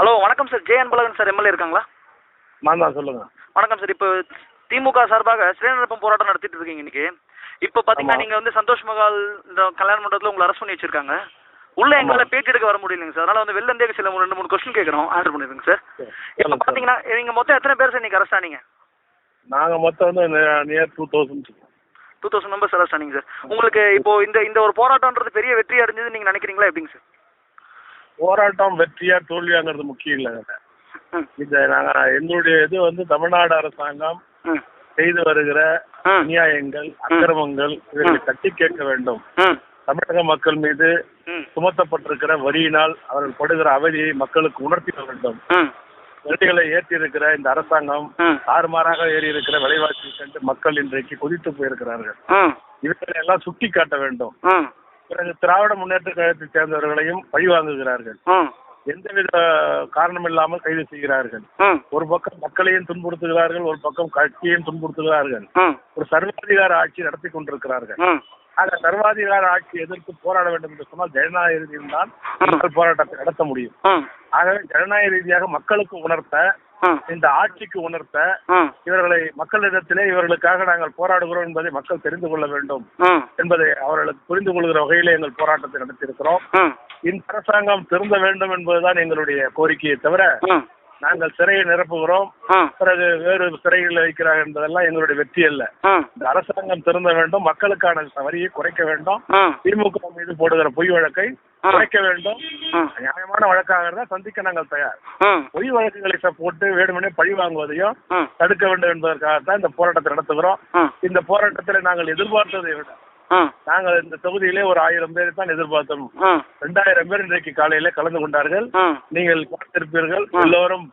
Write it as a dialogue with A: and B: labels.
A: Hello வணக்கம் sir. J Anbazhagan sir MLA இருக்காங்களா?
B: நான் தான் சொல்லுங்க.
A: வணக்கம் சார். இப்போ திமுக சார்பாக சிறைநிரப்பும் போராட்டம் நடத்திட்டு இருக்கீங்க இன்னைக்கு. இப்போ பார்த்தீங்கன்னா. நீங்கள் வந்து சந்தோஷ் மகால் இந்த கல்யாண மண்டபத்தில் உங்களை அரெஸ்ட் பண்ணி வச்சிருக்காங்க. உள்ள எங்களால் பேட்டி எடுக்க வர முடியலைங்க சார். அதனால வந்து வெளில இருந்தே சில ரெண்டு மூணு கொஸ்டின் கேட்குறோம். ஆன்சர் பண்ணிடுங்க சார். இப்போ. பார்த்தீங்கன்னா நீங்கள் மொத்தம் எத்தனை பேர் சார் இன்னைக்கு அரெஸ்ட் ஆனீங்க?
B: நாங்க மொத்தம் வந்து near two thousand
A: two thousand members arrest ஆனீங்க sir. உங்களுக்கு இப்போ இந்த இந்த ஒரு போராட்டம்ன்றது பெரிய வெற்றி அடைஞ்சது நீங்கள் நினைக்கிறீங்களா? எப்படிங்க சார்?
B: போராட்டம் வெற்றியா தோல்வியாங்கிறது முக்கியம் இல்லைங்க இந்த நாங்க எங்களுடைய இது வந்து தமிழ்நாடு அரசாங்கம் செய்து வருகிற அநியாயங்கள் அக்கிரமங்கள் இவர்களை தட்டி கேட்க வேண்டும். தமிழக மக்கள் மீது சுமத்தப்பட்டிருக்கிற வரியினால் அவர்கள் படுகிற அவதியை மக்களுக்கு உணர்த்திட வேண்டும். வரிகளை ஏற்றி இருக்கிற இந்த அரசாங்கம் தாறுமாறாக ஏறி இருக்கிற விலைவாசி கண்டு மக்கள் இன்றைக்கு கொதித்து போயிருக்கிறார்கள். இவர்களை எல்லாம் சுட்டி காட்ட வேண்டும் பிறகு திராவிட முன்னேற்ற கழகத்தைச் சேர்ந்தவர்களையும் பழிவாங்குகிறார்கள். எந்தவித காரணம் இல்லாமல் கைது செய்கிறார்கள். ஒரு பக்கம் மக்களையும் துன்புறுத்துகிறார்கள் ஒரு பக்கம் கட்சியையும் துன்புறுத்துகிறார்கள். ஒரு சர்வாதிகார ஆட்சி நடத்தி கொண்டிருக்கிறார்கள். ஆக சர்வாதிகார ஆட்சி எதிர்த்து போராட வேண்டும் என்று சொன்னால் ஜனநாயக ரீதியில் தான் மக்கள் போராட்டத்தை நடத்த முடியும். ஆகவே ஜனநாயக ரீதியாக மக்களுக்கு உணர்த்த இந்த ஆட்சிக்கு உணர்த்த இவர்களை மக்களிடத்திலே இவர்களுக்காக நாங்கள் போராடுகிறோம் என்பதை மக்கள் தெரிந்து கொள்ள வேண்டும் என்பதை அவர்களுக்கு புரிந்து கொள்கிற வகையிலே எங்கள் போராட்டத்தை நடத்தியிருக்கிறோம். இந்த அரசாங்கம் திருந்த வேண்டும் என்பதுதான் எங்களுடைய கோரிக்கையை தவிர நாங்கள் சிறையை நிரப்புகிறோம். பிறகு வேறு சிறைகளில் வைக்கிறார்கள் என்பதெல்லாம் எங்களுடைய வெற்றி அல்ல. இந்த அரசாங்கம் திருந்த வேண்டும். மக்களுக்கான வரியை குறைக்க வேண்டும். திமுக மீது போடுகிற பொய் வழக்கை குறைக்க வேண்டும். நியாயமான வழக்காக இருந்தால் சந்திக்க நாங்கள் தயார். பொய் வழக்குகளை போட்டு வேணுமெனே பழி வாங்குவதையும் தடுக்க வேண்டும் என்பதற்காகத்தான் இந்த போராட்டத்தை நடத்துகிறோம். இந்த போராட்டத்தில் நாங்கள் எதிர்பார்த்ததை விட நாங்கள் இந்த தொகுதியிலே ஒரு ஆயிரம் பேரை தான் எதிர்பார்த்தோம். ரெண்டாயிரம் பேர் இன்றைக்கு காலையில கலந்து கொண்டார்கள். நீங்கள் பார்த்திருப்பீர்கள் எல்லோரும்